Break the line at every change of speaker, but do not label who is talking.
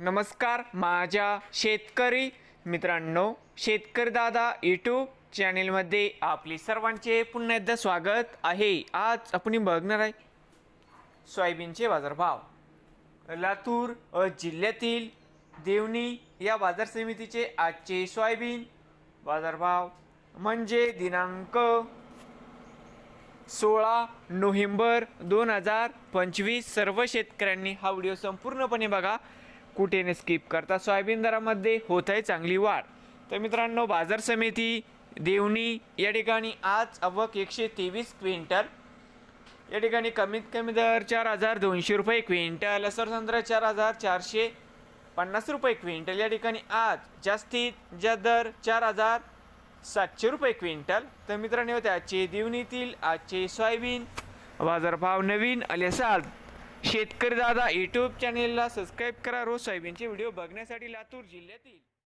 नमस्कार माझ्या शेतकरी मित्रांनो शेतकरी दादा यूट्यूब चॅनेलमध्ये आपले सर्वांचे पुन्हा एकदा स्वागत आहे. आज आपण बघणार आहे सोयाबीनचे बाजारभाव. लातूर जिल्ह्यातील देवणी या बाजार समितीचे आजचे सोयाबीन बाजारभाव म्हणजे दिनांक सोळा नोव्हेंबर दोन हजार पंचवीस. सर्व शेतकऱ्यांनी हा व्हिडिओ संपूर्णपणे बघा. कुठे न स्किप करता? सोयाबीन दरामध्ये होत आहे चांगली वाढ. तर मित्रांनो बाजार समिती देवणी या ठिकाणी आज अवक एकशे तेवीस क्विंटल. या ठिकाणी कमीत कमी दर चार हजार दोनशे रुपये क्विंटल सरसंत्र चार हजार चारशे पन्नास रुपये क्विंटल. या ठिकाणी आज जास्तीत जास्त दर चार हजार सातशे रुपये क्विंटल. तर मित्रांनो होते आजचे आजचे सोयाबीन बाजारभाव नवीन आले असाल शेतकरी दादा यूट्यूब चॅनेलला सबस्क्राईब करा. रोज सोयाबीनचे व्हिडिओ बघण्यासाठी लातूर जिल्ह्यातील